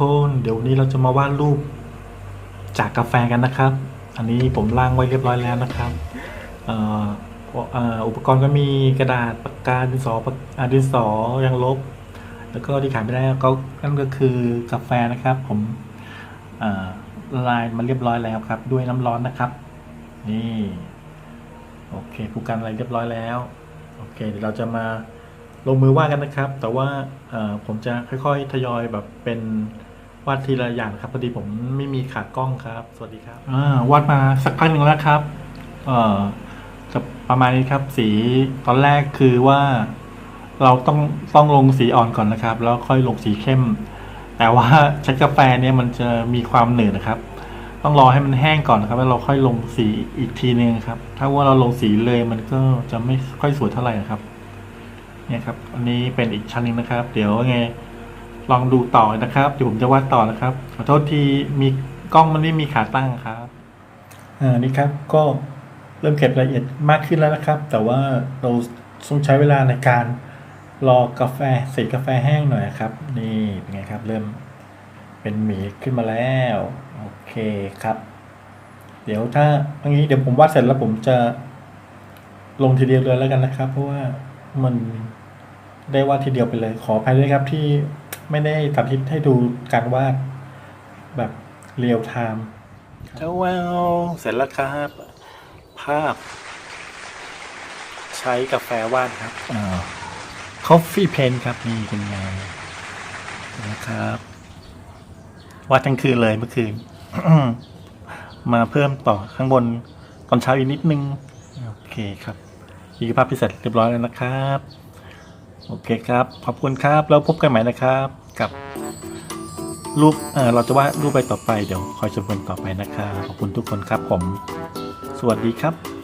คนเดี๋ยววันนี้เราจะมาวาดรูปจากกาแฟกันนะครับ อันนี้ผมล่างไว้เรียบร้อยแล้วนะครับอุปกรณ์ก็มีกระดาษปากกาดินสอปากอ่าดินสอยางลบ แล้วก็ที่ขาดไม่ได้ก็นั่นก็คือกาแฟนะครับ ผมลายมันเรียบร้อยแล้วครับ ด้วยน้ำร้อนนะครับ นี่โอเคผูกกันอะไรเรียบร้อยแล้วโอเคเดี๋ยวเราจะมาลงมือวาดกันนะครับ แต่ว่าผมจะค่อยๆทยอยแบบเป็น วาดทีละอย่างครับพอดีผมไม่มีขากล้องครับ สวัสดีครับอ่าวาดมาสักพักหนึ่งแล้วครับ เอ่อจะประมาณนี้ครับ สีตอนแรกคือว่า เราต้องต้องลงสีอ่อนก่อนนะครับ แล้วค่อยลงสีเข้ม แต่ว่าใช้กาแฟเนี่ยมันจะมีความหนืดนะครับ ต้องรอให้มันแห้งก่อนนะครับ แล้วเราค่อยลงสีอีกทีนึงครับ ถ้าว่าเราลงสีเลยมันก็จะไม่ค่อยสวยเท่าไหร่นะครับ เนี่ยครับ อันนี้เป็นอีกชั้นหนึงนะครับ เดี๋ยวไง ลองดูต่อนะครับเดี๋ยวผมจะวาดต่อนะครับ ขอโทษทีมีกล้องมันไม่มีขาตั้งครับอ่านี่ครับก็เริ่มเก็บรายละเอียดมากขึ้นแล้วนะครับ แต่ว่าเราต้องใช้เวลาในการรอกาแฟเสร็จกาแฟแห้งหน่อยครับ นี่เป็นไงครับเริ่มเป็นหมีขึ้นมาแล้วโอเคครับ เดี๋ยวถ้าอย่างนี้เดี๋ยวผมวาดเสร็จแล้วผมจะลงทีเดียวเลยแล้วกันนะครับ เพราะว่ามันได้วาดทีเดียวไปเลยขออภัยด้วยครับที่ ไม่ได้สาธิตให้ดูการวาดแบบเรียลไทม์เจ้าแววเสร็จแล้วครับ ภาพ ใช้กาแฟวาดครับอ่า Coffee Pen ครับนี่เป็นไงนะครับวาดทั้งคืนเลยเมื่อคืน มาเพิ่มต่อข้างบนตอนเช้าอีกนิดนึง โอเคครับนี่คือภาพที่เสร็จเรียบร้อยแล้วนะครับ โอเคครับ ขอบคุณครับ แล้วพบกันใหม่นะครับ กับรูปเออเราจะวาดรูปไปต่อไป เดี๋ยวคอยชมกันต่อไปนะครับ ขอบคุณทุกคนครับผม สวัสดีครับ